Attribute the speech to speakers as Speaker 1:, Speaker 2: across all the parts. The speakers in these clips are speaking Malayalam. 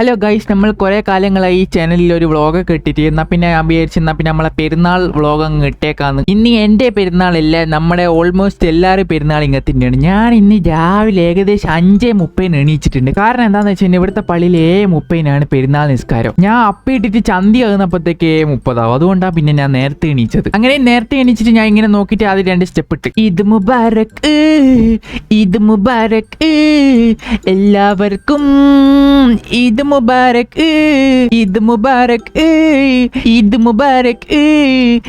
Speaker 1: ഹലോ ഗൈസ് നമ്മൾ കുറേ കാലങ്ങളായി ഈ ചാനലിൽ ഒരു വ്ളോഗൊക്കെ ഇട്ടിട്ട് എന്നാൽ പിന്നെ ഞാൻ വിചാരിച്ചു എന്നാൽ പിന്നെ നമ്മളെ പെരുന്നാൾ വ്ളോഗ് അങ്ങ് ഇട്ടേക്കാന്ന്. ഇനി എന്റെ പെരുന്നാളില്ല നമ്മുടെ ഓൾമോസ്റ്റ് എല്ലാവരും പെരുന്നാൾ ഇങ്ങനെ തന്നെയാണ് ഞാൻ ഇന്ന് രാവിലെ ഏകദേശം അഞ്ചേ മുപ്പതിന് എണീച്ചിട്ടുണ്ട്. കാരണം എന്താണെന്ന് വെച്ച് കഴിഞ്ഞാൽ ഇവിടുത്തെ പള്ളിയിൽ ഏഴ് മുപ്പതിനാണ് പെരുന്നാൾ നിസ്കാരം. ഞാൻ അപ്പിട്ടിട്ട് ചന്തി ആകുന്നപ്പോഴത്തേക്ക് ഏഴ് മുപ്പതാവും. അതുകൊണ്ടാണ് പിന്നെ ഞാൻ നേരത്തെ എണീച്ചത്. അങ്ങനെ നേരത്തെ എണീച്ചിട്ട് ഞാൻ ഇങ്ങനെ നോക്കിയിട്ട് ആദ്യം രണ്ട് സ്റ്റെപ്പ് ഇട്ട്. ഇത് മുബാരക് ഇത് മുബാരക് എല്ലാവർക്കും ഈദ് മുബാരക് ഈദ് മുബാരക് ഈദ് മുബാരക്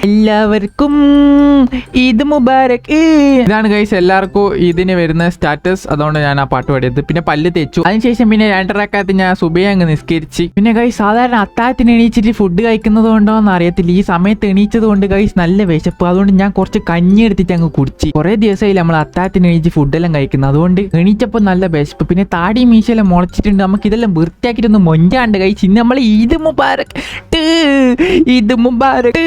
Speaker 1: എല്ലാവർക്കും ഈദ് മുബാരക് ഇതാണ് ഗൈസ് എല്ലാവർക്കും ഇതിന് വരുന്ന സ്റ്റാറ്റസ്. അതുകൊണ്ട് ഞാൻ ആ പാട്ട് പാടിയത്. പിന്നെ പല്ല് തെച്ചു. അതിനുശേഷം പിന്നെ രണ്ടരക്കാലത്ത് ഞാൻ സുബൈ അങ്ങ് നിസ്കരിച്ച്. പിന്നെ ഗൈസ് സാധാരണ അത്താഴത്തിന് എണീച്ചിട്ട് ഫുഡ് കഴിക്കുന്നത് കൊണ്ടോ എന്ന് അറിയത്തില്ല. ഈ സമയത്ത് എണീച്ചത് കൊണ്ട് ഗൈസ് നല്ല വിശപ്പ്. അതുകൊണ്ട് ഞാൻ കുറച്ച് കഞ്ഞി എടുത്തിട്ട് അങ്ങ് കുടിച്ച്. കുറേ ദിവസമായി നമ്മൾ അത്താഴത്തിന് എണീച്ച് ഫുഡെല്ലാം കഴിക്കുന്നത്. അതുകൊണ്ട് എണീച്ചപ്പോൾ നല്ല വിശപ്പ്. പിന്നെ താടി മീശയെല്ലാം മുളച്ചിട്ടുണ്ട്. നമുക്ക് ഇതെല്ലാം വൃത്തിയാക്കിയിട്ടൊന്ന് മൊഞ്ചാണ്ട് കഴിച്ച് നമ്മൾ ഈദ് മുബാരക് ട്, ഈദ് മുബാരക്. ട്.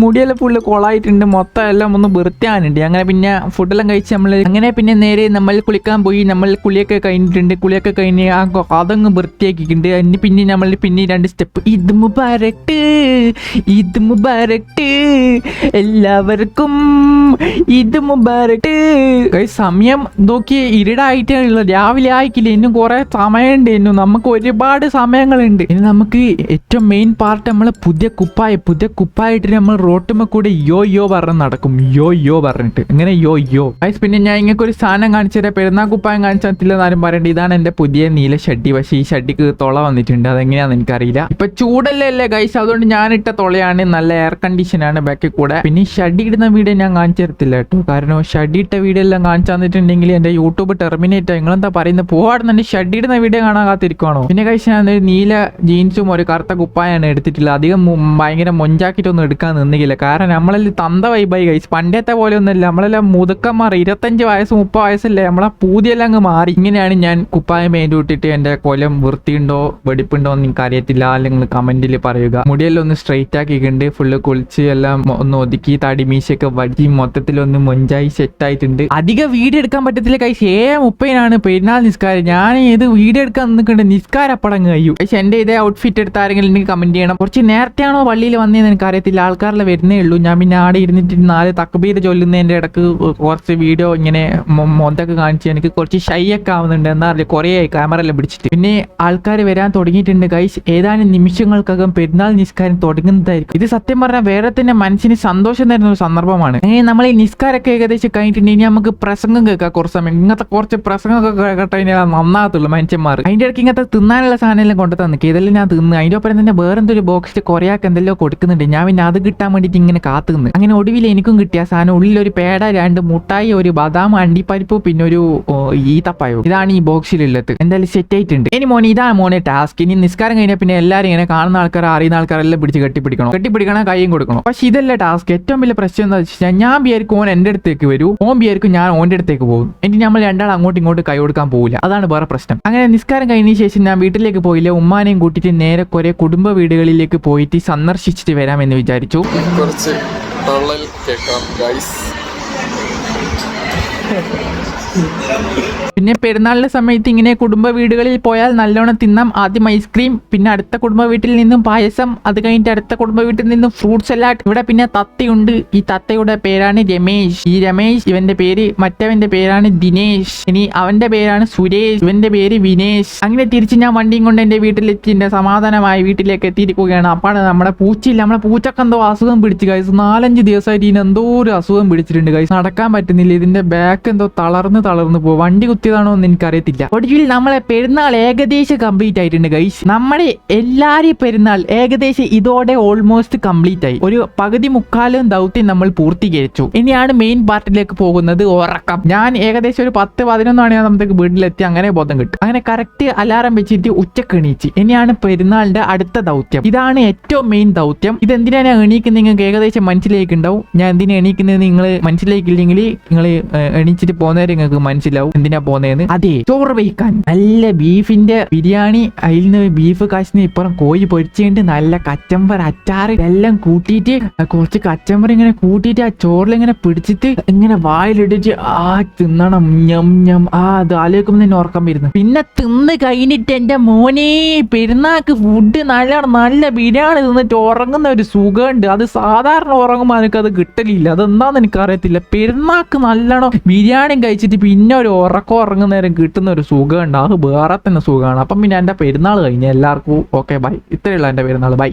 Speaker 1: മുടിയെല്ലാം ഫുള്ള് കൊളായിട്ടുണ്ട്. മൊത്തം എല്ലാം ഒന്ന് വൃത്തിയാനുണ്ട് അങ്ങനെ പിന്നെ ഫുഡെല്ലാം കഴിച്ച് നമ്മൾ അങ്ങനെ പിന്നെ നേരെ നമ്മൾ കുളിക്കാൻ പോയി. നമ്മൾ കുളിയൊക്കെ കഴിഞ്ഞിട്ടുണ്ട്. കുളിയൊക്കെ കഴിഞ്ഞ് ആ അതങ്ങ് വൃത്തിയാക്കിയിട്ടുണ്ട്. അതിന് പിന്നെ നമ്മൾ പിന്നെ രണ്ട് സ്റ്റെപ്പ് ഇത് മുബാരക്ട് ഇത് മുബാരക്ട് എല്ലാവർക്കും ഇത് മുബാരക്ട് സമയം നോക്കി ഇരുടായിട്ടേ ഉള്ളൂ. രാവിലെ ആയിക്കില്ല? ഇന്നും കുറെ സമയമുണ്ട്. ഇന്നും നമുക്ക് ഒരുപാട് സമയങ്ങളുണ്ട്. ഇനി നമുക്ക് ഏറ്റവും മെയിൻ പാർട്ട് നമ്മൾ പുതിയ കുപ്പായ പുതിയ കുപ്പായിട്ട് നമ്മൾ റോട്ടുമ്മ കൂടെ യോ യോ പറഞ്ഞ് നടക്കും. യോ യോ പറഞ്ഞിട്ട്. ഇങ്ങനെ യോ യോ. ഗൈസ് പിന്നെ ഞാൻ ഇങ്ങനെ ഒരു സാധനം കാണിച്ചു തരാം. പെരുന്നാൾ കുപ്പായം കാണിച്ചാൽ എന്നാലും പറയണ്ട. ഇതാണ് എന്റെ പുതിയ നീല ഷഡ്ഡി. പക്ഷേ ഈ ഷഡ്ഡിക്ക് തൊള വന്നിട്ടുണ്ട്. അതെങ്ങനെയാന്ന് എനിക്കറിയില്ല. ഇപ്പൊ ചൂടല്ലേ അല്ലേ ഗൈസ് അതുകൊണ്ട് ഞാൻ ഇട്ട തൊളയാണ്. നല്ല എയർ കണ്ടീഷൻ ആണ് ബാക്കിൽ കൂടെ. പിന്നെ ഈ ഷഡ്ഡി ഇടുന്ന വീഡിയോ ഞാൻ കാണിച്ചു തരത്തില്ല കേട്ടോ. കാരണം ഷഡ്ഡി ഇട്ട വീഡിയോ എല്ലാം കാണിച്ചു തന്നിട്ടുണ്ടെങ്കിൽ എന്റെ യൂട്യൂബ് ടെർമിനേറ്റ് നിങ്ങളെന്താ പറയുന്നത് പോവാടുന്നുണ്ട് ഷഡ്ഡി ഇടുന്ന വീഡിയോ കാണാൻ കാത്തിരിക്കുവാണോ പിന്നെ കഴിച്ച് ഞാൻ നീല ജീൻസും ഒരു കറുത്ത കുപ്പായാണ് എടുത്തിട്ടില്ല അധികം ഭയങ്കര മൊഞ്ചാക്കിയിട്ടൊന്നും എടുക്കാൻ നിന്നില്ല. കാരണം നമ്മളെല്ലാം തന്ത വൈബായി കഴിച്ച് പണ്ടത്തെ പോലെ ഒന്നുമില്ല. നമ്മളെല്ലാം മുതുക്കന്മാർ ഇരുപത്തഞ്ച് വയസ്സ് മുപ്പത് വയസ്സല്ലേ? നമ്മളെ പൂതിയെല്ലാം അങ്ങ് മാറി. ഇങ്ങനെയാണ് ഞാൻ കുപ്പായം പേന്റ് ഇട്ടിട്ട് എന്റെ കൊലം വൃത്തിയുണ്ടോ വെടിപ്പുണ്ടോ എന്ന് എനിക്ക് അറിയത്തില്ല. അല്ലെങ്കിൽ കമന്റിൽ പറയുക. മുടിയെല്ലാം ഒന്ന് സ്ട്രെയിറ്റ് ആക്കിയിട്ടുണ്ട്. ഫുള്ള് കുളിച്ച് എല്ലാം ഒന്ന് ഒതുക്കി തടി മീശയൊക്കെ വടി മൊത്തത്തിൽ ഒന്ന് മൊഞ്ചായി സെറ്റ് ആയിട്ടുണ്ട്. അധികം വീഡിയോ എടുക്കാൻ പറ്റത്തില്ല കൈസ് ഏ മുപ്പതിനാണ്. പെരുന്നാൾ നിസ്കാരം. ഞാൻ ഇത് വീഡിയോ എടുക്കാൻ നിൽക്കുന്നുണ്ട്? നിസ്കാരം കഴിയും. പക്ഷെ എന്റെ ഇതേ ഔട്ട്ഫിറ്റ് എടുത്ത ആരെങ്കിലും എനിക്ക് ചെയ്യണം. കുറച്ച് നേരത്തെയാണോ പള്ളിയിൽ വന്നതെന്ന് എനിക്ക് അറിയത്തില്ല ആൾക്കാരിലെ വരുന്നേ ഉള്ളൂ. ഞാൻ പിന്നെ ആടെ ഇരുന്നിട്ട് നാല് തക്ബീർ ചൊല്ലുന്നതിന്റെ ഇടയ്ക്ക് കുറച്ച് വീഡിയോ ഇങ്ങനെ മൊന്തൊക്കെ കാണിച്ച് എനിക്ക് കുറച്ച് ഷൈ ഒക്കെ ആവുന്നുണ്ട്. എന്താ അറിയില്ല കുറേ ആയി ക്യാമറ എല്ലാം പിടിച്ചിട്ട്. പിന്നെ ആൾക്കാർ വരാൻ തുടങ്ങിയിട്ടുണ്ട്. ഗൈസ് ഏതാനും നിമിഷങ്ങൾക്കകം പെരുന്നാൾ നിസ്കാരം തുടങ്ങുന്നതായിരിക്കും. ഇത് സത്യം പറഞ്ഞാൽ വേറെ തന്നെ മനസ്സിന് സന്തോഷം തരുന്ന ഒരു സന്ദർഭമാണ്. ഏ നമ്മൾ ഈ നിസ്കാരമൊക്കെ ഏകദേശം കഴിഞ്ഞിട്ടുണ്ടെങ്കിൽ നമുക്ക് പ്രസംഗം കേൾക്കാം കുറച്ച് സമയം. ഇങ്ങനത്തെ കുറച്ച് പ്രസംഗമൊക്കെ കേട്ടോ കഴിഞ്ഞാൽ നന്നാകത്തുള്ളൂ മനുഷ്യന്മാർ. അതിന്റെ ഇടയ്ക്ക് ഇങ്ങനത്തെ തിന്നാനുള്ള സാധനം എല്ലാം കൊണ്ടു തന്നിക്ക് ഇതെല്ലാം ഞാൻ തിന്ന്. അതിന്റെ ഒപ്പം തന്നെ വേറെ ബോക്സിൽ കൊറേയാൾക്ക് എന്തെല്ലോ കൊടുക്കുന്നുണ്ട്. ഞാൻ പിന്നെ അത് കിട്ടാൻ വേണ്ടിയിട്ട് ഇങ്ങനെ കാത്തുനിന്ന്. അങ്ങനെ ഒടുവിൽ എനിക്കും കിട്ടിയ സാധനം ഉള്ളിൽ ഒരു പേട രണ്ട് മുട്ടായി ഒരു ബദാം അണ്ടിപ്പരിപ്പ് പിന്നെ ഒരു ഈത്തപ്പയോ ഇതാണ് ഈ ബോക്സിലുള്ളത് എന്തായാലും സെറ്റ് ആയിട്ടുണ്ട്. ഇനി മോനെ ഇതാണ് മോനെ ടാസ്ക് ഇനി നിസ്കാരം കഴിഞ്ഞാൽ പിന്നെ എല്ലാവരും ഇങ്ങനെ കാണുന്ന ആൾക്കാർ അറിയുന്ന ആൾക്കാരെല്ലാം പിടിച്ച് കെട്ടിപ്പിടിക്കണം. കെട്ടിപ്പിടിക്കണം കൈയും കൊടുക്കണം. പക്ഷെ ഇതല്ല ടാസ്ക് ഏറ്റവും വലിയ പ്രശ്നം എന്താ വെച്ചാൽ ഞാൻ വിചാരിക്കും ഓൻ എന്റെ അടുത്തേക്ക് വരൂ. ഓൻ വിചാരിക്കും ഞാൻ ഓന്റെ അടുത്തേക്ക് പോകും. എനിക്ക് നമ്മൾ രണ്ടാൾ അങ്ങോട്ടും ഇങ്ങോട്ട് കൈ കൊടുക്കാൻ പോകില്ല അതാണ് വേറെ പ്രശ്നം. അങ്ങനെ നിസ്കാരം കഴിഞ്ഞ ശേഷം ഞാൻ വീട്ടിലേക്ക് പോയില്ല. ഉമ്മാനെയും കൂട്ടിയിട്ട് നേരെ കുറെ കുടുംബ വീടുകളിലേക്ക് പോയിട്ട് സന്ദർശിച്ചിട്ട് വരാമെന്ന് വിചാരിച്ചു.
Speaker 2: കുറച്ച് കേൾക്കാം ഗൈസ്
Speaker 1: പിന്നെ പെരുന്നാളിന്റെ സമയത്ത് ഇങ്ങനെ കുടുംബ വീടുകളിൽ പോയാൽ നല്ലോണം തിന്നാം. ആദ്യം ഐസ്ക്രീം പിന്നെ അടുത്ത കുടുംബ വീട്ടിൽ നിന്നും പായസം അത് കഴിഞ്ഞിട്ട് അടുത്ത കുടുംബ വീട്ടിൽ നിന്നും ഫ്രൂട്ട് സലാഡ് ഇവിടെ പിന്നെ തത്തയുണ്ട്. ഈ തത്തയുടെ പേരാണ് രമേശ്. ഈ രമേശ് ഇവന്റെ പേര് മറ്റവന്റെ പേരാണ് ദിനേശ്. ഇനി അവന്റെ പേരാണ് സുരേഷ്. ഇവന്റെ പേര് വിനേഷ് അങ്ങനെ തിരിച്ച് ഞാൻ വണ്ടിയും കൊണ്ട് എന്റെ വീട്ടിലെത്തി. എന്റെ സമാധാനമായി വീട്ടിലേക്ക് എത്തിയിരിക്കുകയാണ്. അപ്പാണ് നമ്മുടെ പൂച്ചയില്ല. നമ്മുടെ പൂച്ചക്ക് എന്തോ അസുഖം പിടിച്ചു. കൈസ് നാലഞ്ച് ദിവസമായിട്ട് ഇതിന് എന്തോ ഒരു അസുഖം പിടിച്ചിട്ടുണ്ട്. കൈസ് നടക്കാൻ പറ്റുന്നില്ല. ഇതിന്റെ ബാക്ക് എന്തോ തളർന്ന് തളർന്ന് പോകും വണ്ടി കുത്തിയതാണോ എന്ന് എനിക്കറിയത്തില്ല. ഒടുവിൽ നമ്മളെ പെരുന്നാൾ ഏകദേശം കംപ്ലീറ്റ് ആയിട്ടുണ്ട് ഗൈസ് നമ്മുടെ എല്ലാരെയും പെരുന്നാൾ ഏകദേശം ഇതോടെ ഓൾമോസ്റ്റ് കംപ്ലീറ്റ് ആയി. ഒരു പകുതി മുക്കാലും ദൗത്യം നമ്മൾ പൂർത്തീകരിച്ചു. ഇനിയാണ് മെയിൻ പാർട്ടിലേക്ക് പോകുന്നത് ഉറക്കം. ഞാൻ ഏകദേശം ഒരു പത്ത് പതിനൊന്നാണ് ഞാൻ നമുക്ക് വീട്ടിലെത്തി അങ്ങനെ ബോധം കിട്ടും. അങ്ങനെ കറക്റ്റ് അലാറം വെച്ചിട്ട് ഉച്ചയ്ക്ക് എണീച്ച്. ഇനിയാണ് പെരുന്നാളിന്റെ അടുത്ത ദൗത്യം. ഇതാണ് ഏറ്റവും മെയിൻ ദൗത്യം. ഇത് എന്തിനാണ് ഞാൻ എണീക്കുന്നത്? നിങ്ങൾക്ക് ഏകദേശം മനസ്സിലേക്ക് ഉണ്ടാവും ഞാൻ എന്തിനാ എണീക്കുന്നത് നിങ്ങൾ മനസ്സിലേക്കില്ലെങ്കിൽ നിങ്ങൾ എണീച്ചിട്ട് പോകുന്നവരെ നിങ്ങൾക്ക് മനസ്സിലാവും എന്തിനാ പോന്നേന്ന്. അതെ ചോറ് വയ്ക്കാൻ. നല്ല ബീഫിന്റെ ബിരിയാണി അതിൽ നിന്ന് ബീഫ് കാശിന് ഇപ്പുറം കോഴി പൊരിച്ചുകൊണ്ട് നല്ല കച്ചമ്പർ അച്ചാറ് എല്ലാം കൂട്ടിയിട്ട് കുറച്ച് കച്ചമ്പർ ഇങ്ങനെ കൂട്ടിയിട്ട് ആ ചോറിൽ ഇങ്ങനെ പിടിച്ചിട്ട് ഇങ്ങനെ വായിലിട്ടിട്ട് ആ തിന്നണം. ഞം ഞം. ആ അത് ആലോചിക്കുമ്പോൾ തന്നെ ഓർക്കാൻ വരുന്നു. പിന്നെ തിന്ന് കഴിഞ്ഞിട്ട് എന്റെ മോനെ പെരുന്നാക്ക് ഫുഡ് നല്ല നല്ല ബിരിയാണി തിന്നിട്ട് ഉറങ്ങുന്ന ഒരു സുഖമുണ്ട്. അത് സാധാരണ ഉറങ്ങുമ്പോൾ എനിക്കത് കിട്ടലില്ല. അതെന്താന്ന് എനിക്കറിയത്തില്ല. പെരുന്നാക്ക് നല്ലോണം ബിരിയാണി കഴിച്ചിട്ട് പിന്നെ ഒരു ഉറക്കം ഉറങ്ങുന്ന നേരം കിട്ടുന്ന ഒരു സുഖമുണ്ട് അത് വേറെ തന്നെ സുഖമാണ്. അപ്പം പിന്നെ എന്റെ പെരുന്നാൾ കഴിഞ്ഞ് എല്ലാവർക്കും ഓക്കെ ബൈ ഇത്രയുള്ള എന്റെ പെരുന്നാൾ. ബൈ